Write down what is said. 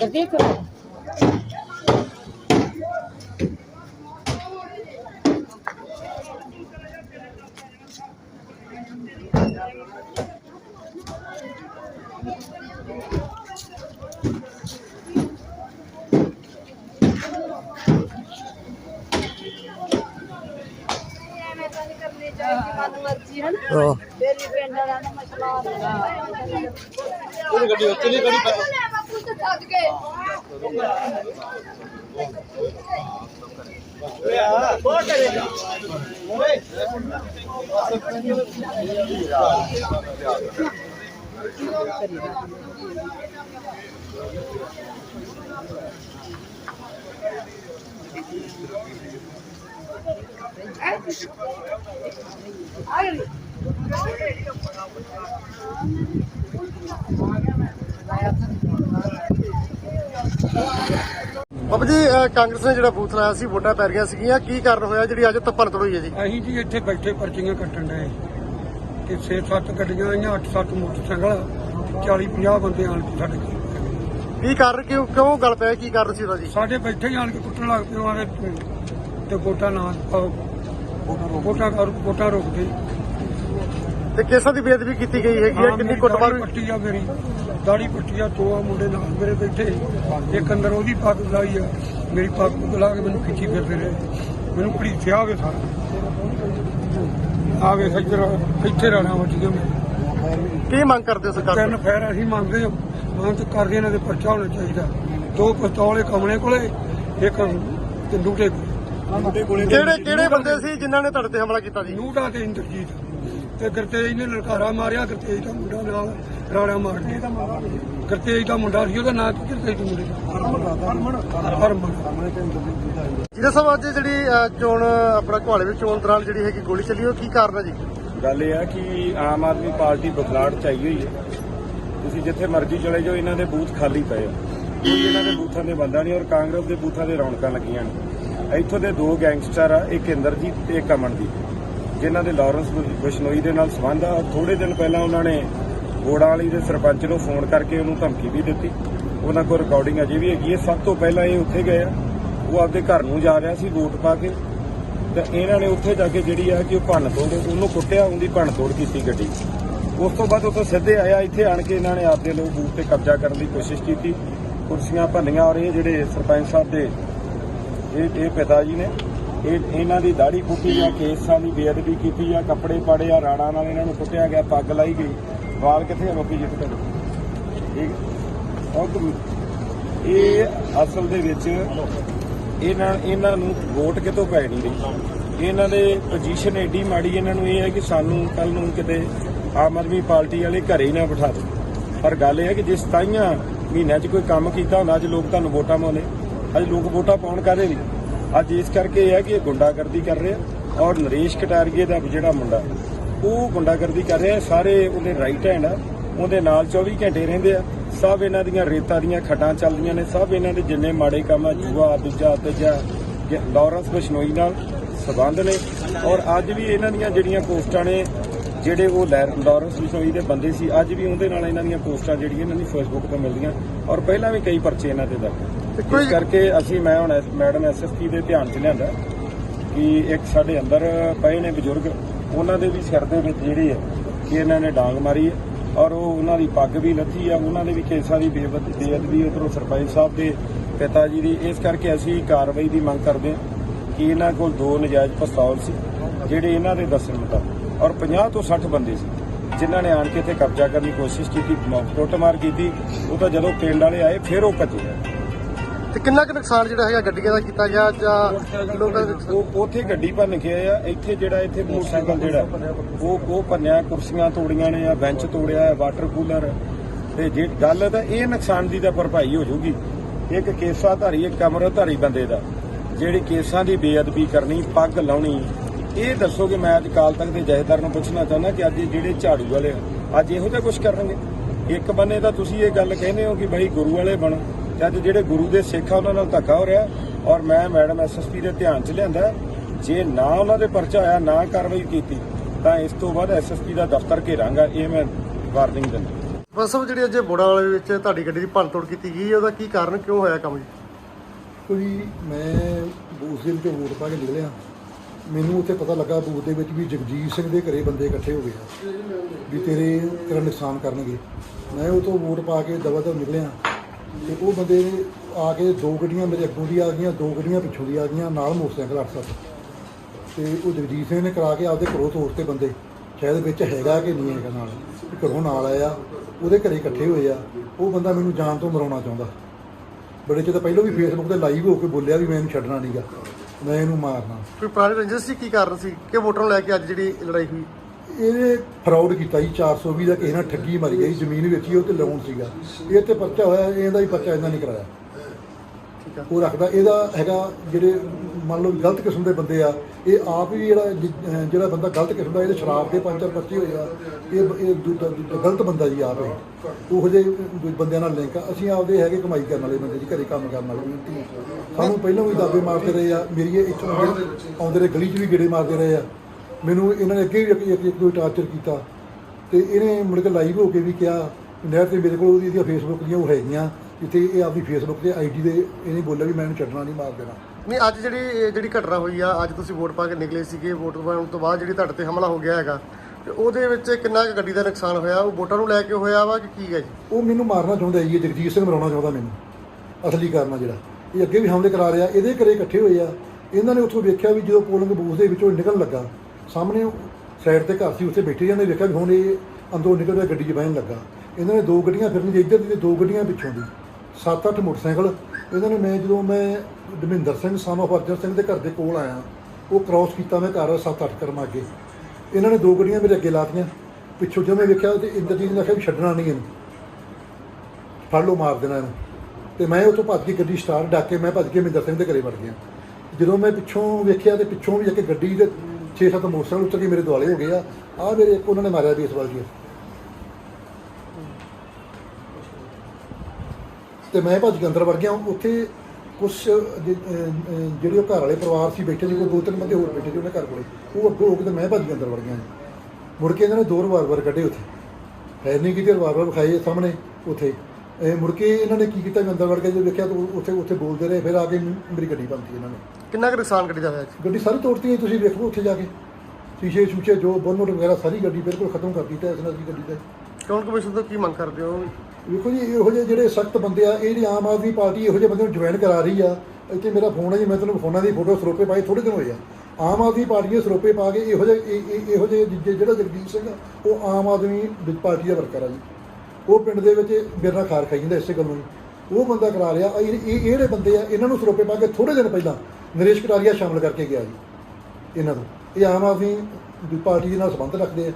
ਐਵੇਂ ਤਾਂ ਨਹੀਂ ਕਰਨੀ ਚਾਹੀਦੀ ਮਨ ਮਰਜ਼ੀ ਹੈ ਨਾ ਤੇਰੀ ਪਿੰਡ ਦਾ ਨਾ ਮਸਲਾ ਉਹ ਗੱਡੀ ਉੱਤੇ ਨਹੀਂ ਕਰੀ ਬਾਪੂ ਤੇ ਛੱਡ ਕੇ ਬਾਬਾ ਜੀ ਅਹ ਕਾਂਗਰਸ ਨੇ ਜਿਹੜਾ ਬੂਥ ਲਾਇਆ ਸੀ ਵੋਟਾਂ ਪੈ ਰਹੀਆਂ ਸੀਗੀਆਂ। ਕੀ ਕਾਰਨ ਹੋਇਆ ਜਿਹੜੀ ਅੱਜ ਧੱਪਣ ਤੋੜੋਈ ਹੈ ਜੀ? ਅਸੀਂ ਜੀ ਇੱਥੇ ਬੈਠੇ ਪਰਚੀਆਂ ਕੱਟਣ ਡਏ। ਤੇ 6-7 ਗੱਡੀਆਂ ਆਈਆਂ 8-7 ਮੋਟਰਸਾਈਕਲ 40-50 ਬੰਦੇ ਆਣ ਕੇ ਸਾਡੇ ਕੋਲ। ਕੀ ਕਾਰਨ ਕਿਉਂ ਕਿਉਂ ਗੱਲ ਪਿਆ ਕੀ ਕਾਰਨ ਸੀ ਉਹਦਾ ਜੀ? ਸਾਡੇ ਬੈਠੇ ਹੀ ਆਣ ਕੇ ਕੁੱਟਣ ਲੱਗ ਪਏ ਉਹਨਾਂ ਦੇ ਤੇ ਵੋਟਾਂ ਨਾ ਪਾਓ। ਵੋਟਾਂ ਕਰ ਵੋਟਾਂ ਰੋਕ ਦੇ ਤੇ ਕੇਸਾਂ ਦੀ ਬੇਅਦਬੀ ਕੀਤੀ ਗਈ ਹੈਗੀ ਹੈ ਕਿੰਨੀ ਕੁੱਟਮਾਰ ਹੋਈ? ਪੱਟੀ ਆ ਮੇਰੀ। ਦਾੜੀ ਪੱਟੀ ਆ ਦੋ ਆ ਮੁੰਡੇ ਨਾਲ ਮੇਰੇ ਬੈਠੇ ਇੱਕ ਅੰਦਰ ਉਹਦੀ ਪੱਗ ਲਾਈ ਆ ਮੇਰੀ ਪੱਗ ਲਾ ਕੇ ਮੈਨੂੰ ਖਿੱਚੀ ਫਿਰਦੇ ਰਹੇ। ਮੈਨੂੰ ਘੜੀਸਿਆ ਆਵੇ ਸਾਰਾ। ਆਵੇ ਇੱਧਰ ਇੱਥੇ ਰਹਿਣਾ ਵੱਜੀਆਂ ਮੇਰੇ। ਕੀ ਮੰਗ ਕਰਦੇ ਸਰਕਾਰ ਤਿੰਨ ਫੈਰ ਅਸੀਂ ਮੰਗਦੇ ਹਾਂ। ਮੰਗ ਤੇ ਕਰਦੇ ਇਹਨਾਂ ਦੇ ਪਰਚਾ ਹੋਣਾ ਚਾਹੀਦਾ। ਦੋ ਪਿਸਤੌਲ ਕਮਲੇ ਕੋਲੇ ਇੱਕ ਤੰਦੂਟੇ ਕੋਲੇ। ਕਿਹੜੇ ਕਿਹੜੇ ਬੰਦੇ ਸੀ ਜਿਨ੍ਹਾਂ ਨੇ ਤੁਹਾਡੇ ਤੇ ਹਮਲਾ ਕੀਤਾ ਜੀ? ਨੂਟਾ ਤੇ ਇੰਦਰਜੀਤ ਤੇ ਗਰਤੇਜ ਨੇ ਲਲਕਾਰਾ ਮਾਰਿਆ ਗਰਤੇਜ ਦਾ ਮੁੰਡਾ ਨਾਲ ਰਾੜਾ ਮਾਰ ਕੇ ਗਰਤੇਜ ਦਾ ਮੁੰਡਾ ਸੀ ਉਹਦਾ ਨਾਂ ਕੀ ਗਰਤੇਜ ਦੇ ਮੁੰਡੇ ਦਾ? ਹਰਮਨ। ਹਰਮਨ ਜਿਹਦੇ ਸਾਹਿਬ ਅੱਜ ਜਿਹੜੀ ਚੋਣ ਆਪਣਾ ਘੁਆਲੇ ਵਿੱਚ ਚੋਣ ਦੌਰਾਨ ਜਿਹੜੀ ਹੈਗੀ ਗੋਲੀ ਚੱਲੀ ਉਹ ਕੀ ਕਾਰਨ ਹੈ ਜੀ? ਗੱਲ ਇਹ ਆ ਕਿ ਆਮ ਆਦਮੀ ਪਾਰਟੀ ਬਦਲਾੜ ਚ ਆਈ ਹੋਈ ਹੈ। ਤੁਸੀਂ ਜਿੱਥੇ ਮਰਜ਼ੀ ਚਲੇ ਜਾਓ ਇਹਨਾਂ ਦੇ ਬੂਥ ਖਾਲੀ ਪਏ ਆ। ਕੋਈ ਇਹਨਾਂ ਦੇ ਬੂਥਾਂ ਦੇ ਬੰਦਾ ਨਹੀਂ ਔਰ ਕਾਂਗਰਸ ਦੇ ਬੂਥਾਂ ਦੇ ਰੌਣਕਾਂ ਲੱਗੀਆਂ ਨੇ। ਇੱਥੋਂ ਦੇ ਦੋ ਗੈਂਗਸਟਰ ਆ ਇੱਕ ਇੰਦਰਜੀਤ ਤੇ ਇੱਕ ਅਮਨਦੀਪ। ਜਿਨ੍ਹਾਂ ਦੇ ਲਾਰੈਂਸ ਬਿਸ਼ਨੋਈ ਦੇ ਨਾਲ ਸੰਬੰਧ ਆ ਥੋੜੇ ਦਿਨ ਪਹਿਲਾਂ ਉਹਨਾਂ ਨੇ ਗੋੜਾਂ ਵਾਲੀ ਦੇ ਸਰਪੰਚ ਨੂੰ ਫੋਨ ਕਰਕੇ ਉਹਨੂੰ ਧਮਕੀ ਵੀ ਦਿੱਤੀ। ਉਹਨਾਂ ਕੋਲ ਰਿਕਾਰਡਿੰਗ ਅਜੇ ਵੀ ਹੈਗੀ ਹੈ। ਸਭ ਤੋਂ ਪਹਿਲਾਂ ਇਹ ਉੱਥੇ ਗਏ ਆ। ਉਹ ਆਪਦੇ ਘਰ ਨੂੰ ਜਾ ਰਿਹਾ ਸੀ ਵੋਟ ਪਾ ਕੇ। ਤਾਂ ਇਹਨਾਂ ਨੇ ਉੱਥੇ ਜਾ ਕੇ ਜਿਹੜੀ ਆ ਕਿ ਉਹ ਭੰਨ ਤੋੜ, ਉਹਨੂੰ ਕੁੱਟਿਆ, ਉਹਦੀ ਭੰਨ ਤੋੜ ਕੀਤੀ ਗੱਡੀ। ਉਸ ਤੋਂ ਬਾਅਦ ਉੱਥੋਂ ਸਿੱਧੇ ਆਇਆ ਇੱਥੇ ਆਣ ਕੇ ਇਹਨਾਂ ਨੇ ਆਪਦੇ ਲੋਕ ਬੂਥ ਤੇ ਕਬਜ਼ਾ ਕਰਨ ਦੀ ਕੋਸ਼ਿਸ਼ ਕੀਤੀ। ਕੁਰਸੀਆਂ ਭੰਨੀਆਂ ਔਰ ਇਹ ਜਿਹੜੇ ਸਰਪੰਚ ਸਾਹਿਬ ਦੇ, ਇਹ ਇਹ ਪਿਤਾ ਜੀ ਨੇ, ਇਹ, ਇਹਨਾਂ ਦੀ ਦਾੜੀ ਫੁੱਟੀ ਆ ਕੇਸਾਂ ਦੀ ਬੇਅਦਬੀ ਕੀਤੀ ਆ ਕੱਪੜੇ ਪਾੜੇ ਆ ਰਾੜਾਂ ਨਾਲ ਇਹਨਾਂ ਨੂੰ ਕੁੱਟਿਆ ਗਿਆ, ਪੱਗ ਲਾਈ ਗਈ। ਵਾਲ ਕਿੱਥੇ ਆ ਲੋਕੀ ਜਿੱਤ ਕਰ ਠੀਕ ਔਰ ਇਹ ਅਸਲ ਦੇ ਵਿੱਚ ਇਹਨਾਂ ਇਹਨਾਂ ਨੂੰ ਵੋਟ ਕਿਤੋਂ ਪੈ ਨਹੀਂ ਰਹੀ ਇਹਨਾਂ ਦੇ ਪੋਜੀਸ਼ਨ ਏਡੀ ਮਾੜੀ ਇਹਨਾਂ ਨੂੰ ਇਹ ਹੈ ਕਿ ਸਾਨੂੰ ਕੱਲ ਨੂੰ ਕਿਤੇ ਆਮ ਆਦਮੀ ਪਾਰਟੀ ਵਾਲੇ ਘਰੇ ਹੀ ਨਾ ਬਿਠਾ ਦੇ ਪਰ ਗੱਲ ਇਹ ਹੈ ਕਿ ਜਿਸ ਤਾਈਆਂ ਮਹੀਨਿਆਂ 'ਚ ਕੋਈ ਕੰਮ ਕੀਤਾ ਹੁੰਦਾ, ਅੱਜ ਲੋਕ ਤੁਹਾਨੂੰ ਵੋਟਾਂ ਪਾਉਂਦੇ। ਅੱਜ ਲੋਕ ਵੋਟਾਂ ਪਾਉਣ ਕਾਹਦੇ ਲਈ? ਅੱਜ ਇਸ ਕਰਕੇ ਇਹ ਹੈ ਕਿ ਇਹ ਗੁੰਡਾਗਰਦੀ ਕਰ ਰਹੇ ਆ। ਔਰ ਨਰੇਸ਼ ਕਟਾਰੀਏ ਦਾ ਜਿਹੜਾ ਮੁੰਡਾ ਉਹ ਗੁੰਡਾਗਰਦੀ ਕਰ ਰਿਹਾ ਸਾਰੇ ਉਹਦੇ ਰਾਈਟ ਹੈਂਡ ਆ। ਉਹਦੇ ਨਾਲ 24 ਘੰਟੇ ਰਹਿੰਦੇ ਆ। ਸਭ ਇਹਨਾਂ ਦੀਆਂ ਰੇਤਾਂ ਦੀਆਂ ਖੱਡਾਂ ਚੱਲਦੀਆਂ ਨੇ। ਸਭ ਇਹਨਾਂ ਦੇ ਜਿੰਨੇ ਮਾੜੇ ਕੰਮ ਆ ਜੂਆ ਦੂਜਾ ਤੀਜਾ ਜ- ਲਾਰੈਂਸ ਬਿਸ਼ਨੋਈ ਨਾਲ ਸਬੰਧ ਨੇ। ਔਰ ਅੱਜ ਵੀ ਇਹਨਾਂ ਦੀਆਂ ਜਿਹੜੀਆਂ ਪੋਸਟਾਂ ਨੇ ਜਿਹੜੇ ਉਹ ਲੈਰ- ਲਾਰੈਂਸ ਬਿਸ਼ਨੋਈ ਦੇ ਬੰਦੇ ਸੀ ਅੱਜ ਵੀ ਉਹਦੇ ਨਾਲ ਇਹਨਾਂ ਦੀਆਂ ਪੋਸਟਾਂ ਜਿਹੜੀਆਂ ਇਹਨਾਂ ਦੀ ਫੇਸਬੁੱਕ ਤੇ ਮਿਲਦੀਆਂ। ਔਰ ਪਹਿਲਾਂ ਵੀ ਕਈ ਪਰਚੇ ਇਹਨਾਂ ਤੇ ਦਰਜ ਇਸ ਕਰਕੇ ਅਸੀਂ ਮੈਂ ਹੁਣ ਮੈਡਮ ਐਸਐਸਪੀ ਦੇ ਧਿਆਨ 'ਚ ਲਿਆਂਦਾ ਕਿ ਇੱਕ ਸਾਡੇ ਅੰਦਰ ਪਏ ਨੇ ਬਜ਼ੁਰਗ। ਉਹਨਾਂ ਦੇ ਵੀ ਸਿਰ ਦੇ ਵਿੱਚ ਜਿਹੜੀ ਹੈ ਕਿ ਇਹਨਾਂ ਨੇ ਡਾਂਗ ਮਾਰੀ ਹੈ ਔਰ ਉਹ ਉਹਨਾਂ ਦੀ ਪੱਗ ਵੀ ਲੱਥੀ ਆ, ਉਹਨਾਂ ਦੇ ਵੀ ਕੇਸਾਂ ਦੀ ਬੇਅਦ- ਬੇਅਦਬੀ ਉਧਰੋਂ ਸਰਪੰਚ ਸਾਹਿਬ ਦੇ ਪਿਤਾ ਜੀ ਦੀ। ਇਸ ਕਰਕੇ ਅਸੀਂ ਕਾਰਵਾਈ ਦੀ ਮੰਗ ਕਰਦੇ ਹਾਂ ਕਿ ਇਹਨਾਂ ਕੋਲ ਦੋ ਨਜਾਇਜ਼ ਪਿਸਤੌਲ ਸੀ, ਜਿਹੜੇ ਇਹਨਾਂ ਦੇ ਦੱਸਣ ਮੁਤਾਬਕ, ਔਰ 50 ਤੋਂ 60 ਬੰਦੇ ਸੀ, ਜਿਨ੍ਹਾਂ ਨੇ ਆਣ ਕੇ ਇੱਥੇ ਕਬਜ਼ਾ ਕਰਨ ਦੀ ਕੋਸ਼ਿਸ਼ ਕੀਤੀ ਮ- ਕੁੱਟਮਾਰ ਕੀਤੀ। ਉਹ ਤਾਂ ਜਦੋਂ ਪਿੰਡ ਵਾਲੇ ਆਏ, ਫਿਰ ਉਹ ਭੱਜੇ ਤੇ ਕਿੰਨਾ ਕੁ ਨੁਕਸਾਨ ਜਿਹੜਾ ਹੈਗਾ ਗੱਡੀਆਂ ਦਾ ਕੀਤਾ ਗਿਆ ਜਾਂ ਲੋਕਾਂ ਦੇ ਉਹ ਉੱਥੇ ਗੱਡੀ ਭੰਨ ਕੇ ਆਏ ਆ, ਇੱਥੇ ਜਿਹੜਾ ਇੱਥੇ ਮੋਟਰਸਾਈਕਲ ਜਿਹੜਾ, ਉਹ ਉਹ ਭੰਨਿਆ, ਕੁਰਸੀਆਂ ਤੋੜੀਆਂ ਨੇ ਆ, ਬੈਂਚ ਤੋੜਿਆ, ਵਾਟਰ ਕੂਲਰ। ਤੇ ਜੇ ਗੱਲ ਤਾਂ ਇਹ ਨੁਕਸਾਨ ਦੀ ਤਾਂ ਭਰਪਾਈ ਹੋ ਜਾਊਗੀ ਇੱਕ ਕੇਸਾ ਧਾਰੀ ਇੱਕ ਕਮਰ ਧਾਰੀ ਬੰਦੇ ਦਾ, ਜਿਹੜੀ ਕੇਸਾਂ ਦੀ ਬੇਅਦਬੀ ਕਰਨੀ, ਪੱਗ ਲਾਉਣੀ। ਇਹ ਦੱਸੋ ਕਿ ਮੈਂ ਅੱਜ ਕਾਲ ਤੱਕ ਦੇ ਜਥੇਦਾਰ ਨੂੰ ਪੁੱਛਣਾ ਚਾਹੁੰਦਾ ਕਿ ਅੱਜ ਜਿਹੜੇ ਝਾੜੂ ਵਾਲੇ ਆ, ਅੱਜ ਇਹੋ ਜਿਹਾ ਕੁਝ ਕਰਨਗੇ? ਇੱਕ ਬੰਨੇ ਤਾਂ ਤੁਸੀਂ ਇਹ ਗੱਲ ਕਹਿੰਦੇ ਹੋ ਕਿ ਬਈ ਗੁਰੂ ਵਾਲੇ ਬਣੋ। ਤੇ ਅੱਜ ਜਿਹੜੇ ਗੁਰੂ ਦੇ ਸਿੱਖ ਆ ਉਹਨਾਂ ਨਾਲ ਧੱਕਾ ਹੋ ਰਿਹਾ ਔਰ ਮੈਂ ਮੈਡਮ ਐਸਐਸਪੀ ਦੇ ਧਿਆਨ 'ਚ ਲਿਆਂਦਾ ਜੇ ਨਾ ਉਹਨਾਂ ਦੇ ਪਰਚਾ ਆਇਆ ਨਾ ਕਾਰਵਾਈ ਕੀਤੀ ਤਾਂ ਇਸ ਤੋਂ ਬਾਅਦ ਐਸਐਸਪੀ ਦਾ ਦਫ਼ਤਰ ਘੇਰਾਂਗਾ ਇਹ ਮੈਂ ਵਾਰਨਿੰਗ ਦਿੰਦਾ। ਬਸ ਸਭ ਜਿਹੜੀ ਅੱਜ ਬੋੜਾ ਵਾਲੇ ਵਿੱਚ ਤੁਹਾਡੀ ਗੱਡੀ ਦੀ ਭੰਨਤੋੜ ਕੀਤੀ ਗਈ ਉਹਦਾ ਕੀ ਕਾਰਨ ਕਿਉਂ ਹੋਇਆ ਕੰਮ ਜੀ? ਕੋਈ ਮੈਂ ਬੂਥ ਦੇ ਵਿੱਚੋਂ ਵੋਟ ਪਾ ਕੇ ਨਿਕਲਿਆ। ਮੈਨੂੰ ਉੱਥੇ ਪਤਾ ਲੱਗਾ ਬੂਥ ਦੇ ਵਿੱਚ ਵੀ ਜਗਜੀਤ ਸਿੰਘ ਦੇ ਘਰੇ ਬੰਦੇ ਇਕੱਠੇ ਹੋ ਗਏ ਆ ਵੀ ਤੇਰੇ ਤੇਰਾ ਨੁਕਸਾਨ ਕਰਨਗੇ। ਮੈਂ ਉਹ ਤੋਂ ਵੋਟ ਪਾ ਕੇ ਦਵਾ ਦਵ ਨਿਕਲਿਆ। ਤੇ ਉਹ ਬੰਦੇ ਆ ਕੇ ਦੋ ਗੱਡੀਆਂ ਮੇਰੇ ਅੱਗੋਂ ਦੀ ਆ ਗਈਆਂ, ਦੋ ਗੱਡੀਆਂ ਪਿੱਛੋਂ ਦੀ ਆ ਗਈਆਂ, ਨਾਲ ਮੋਟਰਸਾਈਕਲ 800 ਤੇ ਉਹ ਜਗਜੀਤ ਸਿੰਘ ਨੇ ਕਰਾ ਕੇ ਆਪਦੇ ਘਰੋਂ ਤੋਰ ਤੇ ਬੰਦੇ, ਸ਼ਾਇਦ ਵਿੱਚ ਹੈਗਾ ਕਿ ਨਹੀਂ ਹੈਗਾ ਨਾਲ। ਘਰੋਂ ਨਾਲ ਆਇਆ, ਉਹਦੇ ਘਰੇ ਇਕੱਠੇ ਹੋਏ ਆ। ਉਹ ਬੰਦਾ ਮੈਨੂੰ ਜਾਨ ਤੋਂ ਮਰਾਉਣਾ ਚਾਹੁੰਦਾ। ਬੜੇ ਚਿਰ ਤਾਂ ਪਹਿਲਾਂ ਵੀ ਫੇਸਬੁੱਕ ਤੇ ਲਾਈਵ ਹੋ ਕੇ ਬੋਲਿਆ ਵੀ ਮੈਂ ਇਹਨੂੰ ਛੱਡਣਾ ਨਹੀਂਗਾ ਮੈਂ ਇਹਨੂੰ ਮਾਰਨਾ। ਕੋਈ ਪੁਰਾਣੀ ਰੰਜਿਸ਼ ਸੀ? ਕੀ ਕਾਰਨ ਸੀ? ਕਿ ਵੋਟਰ ਨੂੰ ਲੈ ਕੇ ਅੱਜ ਜਿਹੜੀ ਲੜਾਈ ਹੋਈ? ਇਹਨੇ ਫਰਾਡ ਕੀਤਾ ਜੀ 420 ਦਾ ਕਿਸੇ ਨਾਲ ਠੱਗੀ ਮਾਰੀ ਗਈ ਜ਼ਮੀਨ ਵੇਚੀ ਉਹ ਤੇ ਲੋਨ ਸੀਗਾ। ਇਹ ਤੇ ਪਰਚਾ ਹੋਇਆ ਇਹਦਾ ਹੀ ਪਰਚਾ ਇਹਨਾਂ ਨਹੀਂ ਕਰਾਇਆ। ਠੀਕ ਆ। ਉਹ ਰੱਖਦਾ ਇਹਦਾ ਹੈਗਾ ਜਿਹੜੇ ਮੰਨ ਲਓ ਗਲਤ ਕਿਸਮ ਦੇ ਬੰਦੇ ਆ ਇਹ ਆਪ ਵੀ ਜਿਹੜਾ ਜਿ- ਜਿਹੜਾ ਬੰਦਾ ਗਲਤ ਕਿਸਮ ਦਾ ਇਹਦੇ ਸ਼ਰਾਬ ਦੇ ਪੰਜ ਚਾਰ ਪਰਚੇ ਹੋਏ ਆ ਇਹ ਇਹ ਦੂਜਾ- ਦੂਜਾ ਗਲਤ ਬੰਦਾ ਜੀ ਆਪ ਇਹ। ਉਹੋ ਜਿਹੇ ਦੂ- ਬੰਦਿਆਂ ਨਾਲ ਲਿੰਕ ਆ। ਅਸੀਂ ਆਪਦੇ ਹੈਗੇ ਕਮਾਈ ਕਰਨ ਵਾਲੇ ਬੰਦੇ ਜੀ ਘਰੇ ਕੰਮ ਕਰਨ ਵਾਲੇ। ਸਾਨੂੰ ਪਹਿਲਾਂ ਵੀ ਦਾਬੇ ਮਾਰਦੇ ਰਹੇ ਆ ਮੇਰੀ ਇਹ ਇੱਥੋਂ ਆਉਂਦੇ- ਆਉਂਦੇ ਰਹੇ ਗਲੀ 'ਚ ਵੀ ਗੇੜੇ ਮਾਰਦੇ ਰਹੇ ਆ। ਮੈਨੂੰ ਇਹਨਾਂ ਨੇ ਅੱਗੇ ਵੀ ਇੱਕ ਇੱਕ- ਇੱਕ ਦੋ ਟਾਰਚਰ ਕੀਤਾ ਤੇ ਇਹਨੇ ਮੁੜ ਕੇ ਲਾਈਵ ਹੋ ਕੇ ਵੀ ਕਿਹਾ ਨਹਿਰ ਤੇ ਮੇਰੇ ਕੋਲ ਉਹਦੀਆਂ ਫੇਸਬੁੱਕ ਦੀਆਂ ਉਹ ਹੈਗੀਆਂ ਜਿੱਥੇ ਇਹ ਆਪਦੀ ਫੇਸਬੁੱਕ ਤੇ ਆਈਡੀ ਦੇ ਇਹਨੇ ਬੋਲਿਆ ਵੀ ਮੈਂ ਇਹਨੂੰ ਛੱਡਣਾ ਨਹੀਂ ਮਾਰ ਦੇਣਾ। ਨਹੀਂ ਅੱਜ ਜਿਹੜੀ ਇਹ ਜਿਹੜੀ ਘਟਨਾ ਹੋਈ ਆ ਅੱਜ ਤੁਸੀਂ ਵੋਟ ਪਾ ਕੇ ਨਿਕਲੇ ਸੀਗੇ ਵੋਟ ਪਾਉਣ ਤੋਂ ਬਾਅਦ ਜਿਹੜੀ ਤੁਹਾਡੇ ਤੇ ਹਮਲਾ ਹੋ ਗਿਆ ਹੈਗਾ ਤੇ ਉਹਦੇ ਵਿੱਚ ਕਿੰਨਾ ਕੁ ਗੱਡੀ ਦਾ ਨੁਕਸਾਨ ਹੋਇਆ? ਉਹ ਵੋਟਾਂ ਨੂੰ ਲੈ ਕੇ ਹੋਇਆ ਵਾ ਕਿ ਕੀ ਹੈ ਜੀ? ਉਹ ਮੈਨੂੰ ਮਾਰਨਾ ਚਾਹੁੰਦਾ ਜੀ ਇਹ ਜਗਜੀਤ ਸਿੰਘ ਮਰਾਉਣਾ ਚਾਹੁੰਦਾ ਮੈਨੂੰ ਅਸਲੀ ਕਾਰਨ ਆ ਜਿਹੜਾ। ਇਹ ਅੱਗੇ ਵੀ ਹਮਲੇ ਕਰਾ ਰਿਹਾ ਇਹਦੇ ਘਰੇ ਇਕੱਠੇ ਹੋਏ ਆ। ਇਹਨਾਂ ਨੇ ਉੱਥੋਂ ਵੇਖਿਆ ਵੀ ਜਦੋਂ ਪੋਲਿੰਗ ਬੂਥ ਦੇ ਵਿੱਚੋਂ ਨਿਕਲਣ ਲੱਗਾ ਸਾਹਮਣੇ ਸਾਈਡ ਤੇ ਘਰ ਸੀ, ਉੱਥੇ ਬੈਠੇ ਜਾਂਦੇ, ਵੇਖਿਆ ਵੀ ਹੁਣ ਇਹ ਅੰਦਰੋਂ ਨਿਕਲ ਰਿਹਾ ਗੱਡੀ 'ਚ ਬਹਿਣ ਲੱਗਾ। ਇਹਨਾਂ ਨੇ ਦੋ ਗੱਡੀਆਂ ਫਿਰਨ ਦੀ, ਇੱਧਰ ਦੀ ਤੇ ਦੋ ਗੱਡੀਆਂ ਪਿੱਛੋਂ ਦੀ। ਸੱਤ ਅੱਠ ਮੋਟਰਸਾਈਕਲ। ਇਹਨਾਂ ਨੇ ਮੈਂ ਜਦੋਂ ਮੈਂ ਦਮਿੰਦਰ ਸਿੰਘ ਸਾਮਾ ਅਰਜਨ ਸਿੰਘ ਦੇ ਘਰ ਦੇ ਕੋਲ ਆਇਆ, ਉਹ ਕ੍ਰਾਸ ਕੀਤਾ, ਮੈਂ ਘਰ ਸੱਤ ਅੱਠ ਕਰਮ ਅੱਗੇ। ਇਹਨਾਂ ਨੇ ਦੋ ਗੱਡੀਆਂ ਮੇਰੇ ਅੱਗੇ ਲਾਤੀਆਂ। ਪਿੱਛੋਂ ਜਦੋਂ ਮੈਂ ਵੇਖਿਆ ਤੇ ਇੰਦਰਜੀਤ ਨੇ ਆਖਿਆ ਵੀ ਛੱਡਣਾ ਨਹੀਂ ਇਹਨੂੰ। ਫੜ ਲਓ, ਮਾਰ ਦੇਣਾ ਇਹਨੂੰ। ਤੇ ਮੈਂ ਉੱਥੋਂ ਭੱਜ ਕੇ ਗੱਡੀ ਸਟਾਰਟ ਡੱਕ ਕੇ ਮੈਂ ਭੱਜ ਕੇ ਮਿੰਦਰ ਸਿੰਘ ਦੇ ਘਰੇ ਵੜ ਗਿਆ। ਜਦੋਂ ਮੈਂ ਪਿੱਛੋਂ ਵੇਖਿਆ ਤੇ ਪਿੱਛੋਂ ਵੀ ਜਾ ਕੇ ਗੱਡੀ ਦੇ 6-7 ਮੋਟਰਸਾਈਕਲ ਉੱਤਰ ਕੇ ਮੇਰੇ ਦੁਆਲੇ ਹੋ ਗਏ ਆ। ਆ ਮੇਰੇ ਇੱਕ ਉਹਨਾਂ ਨੇ ਮਾਰਿਆ ਬੇਸਬਾਲ ਜੀ। ਤੇ ਮੈਂ ਭੱਜ ਕੇ ਅੰਦਰ ਵੜ ਗਿਆ। ਉੱਥੇ ਕੁਝ ਜਿਹੜੇ ਉਹ ਘਰ ਵਾਲੇ ਪਰਿਵਾਰ ਸੀ ਬੈਠੇ ਸੀ, ਕੋਈ ਦੋ ਤਿੰਨ ਬੰਦੇ ਹੋਰ ਬੈਠੇ ਸੀ ਉਹਨੇ ਘਰ ਕੋਲੇ। ਉਹ ਅੱਗੋਂ ਹੋ ਕੇ ਤੇ ਮੈਂ ਭੱਜ ਕੇ ਅੰਦਰ ਵੜ ਗਿਆ। ਮੁੜ ਕੇ ਇਹਨਾਂ ਨੇ ਦੋ ਰਿਵਾਲਵਰ ਕੱਢੇ ਉੱਥੇ। ਹੈ ਨਹੀਂ ਕਿਤੇ ਰਿਵਾਲਵਰ ਵਿਖਾਏ ਸਾਹਮਣੇ ਉੱਥੇ। ਮੁੜ ਕੇ ਇਹਨਾਂ ਨੇ ਕੀ ਕੀਤਾ? ਮੈਂ ਅੰਦਰ ਵੜ ਕੇ ਜਦੋਂ ਵੇਖਿਆ ਤਾਂ ਉਹ ਉੱਥੇ ਉੱਥੇ ਬੋਲਦੇ ਰਹੇ। ਫਿਰ ਆ ਕੇ ਮੇਰੀ ਗੱਡੀ ਬੰਦੀ ਇਹਨਾਂ ਨੇ। ਕਿੰਨਾ ਕੁ ਨੁਕਸਾਨ ਗੱਡੀ ਦਾ ਹੋਇਆ ਜੀ ਗੱਡੀ ਸਾਰੀ ਤੋੜਤੀ ਹੈ ਤੁਸੀਂ ਵੇਖੋ ਉੱਥੇ ਜਾ ਕੇ। ਸ਼ੀਸ਼ੇ ਸ਼ੂਸ਼ੇ ਜੋ ਬੋਨਟ ਵਗੈਰਾ ਸਾਰੀ ਗੱਡੀ ਬਿਲਕੁਲ ਖਤਮ ਕਰ ਦਿੱਤਾ ਇਸ ਨਾਲ ਦੀ ਗੱਡੀ ਦਾ। ਚੋਣ ਕਮਿਸ਼ਨ ਤੋਂ ਕੀ ਮੰਗ ਕਰਦੇ ਹੋ? ਵੇਖੋ ਜੀ ਇਹੋ ਜਿਹੇ ਜਿਹੜੇ ਸਖਤ ਬੰਦੇ ਆ ਇਹ ਜਿਹੜੀ ਆਮ ਆਦਮੀ ਪਾਰਟੀ ਇਹੋ ਜਿਹੇ ਬੰਦੇ ਨੂੰ ਜੁਆਇਨ ਕਰਾ ਰਹੀ ਆ। ਇੱਥੇ ਮੇਰਾ ਫੋਨ ਹੈ ਜੀ ਮੈਂ ਤੁਹਾਨੂੰ ਫੋਨਾਂ ਦੀ ਫੋਟੋ ਸਰੋਪੇ ਪਾਏ ਥੋੜੇ ਦਿਨ ਹੋਏ ਆ। ਆਮ ਆਦਮੀ ਪਾਰਟੀ ਦੇ ਸਰੋਪੇ ਪਾ ਕੇ ਇਹੋ ਜਿਹੇ ਇਹ- ਜਿਹੇ ਜਿਹੜਾ ਜਗਦੀਪ ਸਿੰਘ ਉਹ ਆਮ ਆਦਮੀ ਪਾਰਟੀ ਦਾ ਵਰਕਰ ਆ ਜੀ। ਉਹ ਪਿੰਡ ਦੇ ਵਿੱਚ ਮੇਰੇ ਨਾਲ ਖਾਰ ਖਾਈ ਜਾਂਦਾ ਇਸੇ ਗੱਲੋਂ ਉਹ ਬੰਦਾ ਕਰਾ ਰਿਹਾ ਇਹ ਜਿਹੜੇ ਬੰਦੇ ਆ ਇਹਨਾਂ ਨੂੰ ਸਰੋਪੇ ਪਾ ਕੇ ਥੋੜੇ ਦਿਨ ਪਹਿਲਾਂ ਨਰੇਸ਼ ਕਟਾਰੀਆ ਸ਼ਾਮਲ ਕਰਕੇ ਗਿਆ ਜੀ, ਇਹਨਾਂ ਤੋਂ। ਇਹ ਆਮ ਆਦਮੀ ਦੀ ਪਾਰਟੀ ਦੇ ਨਾਲ ਸੰਬੰਧ ਰੱਖਦੇ ਆ।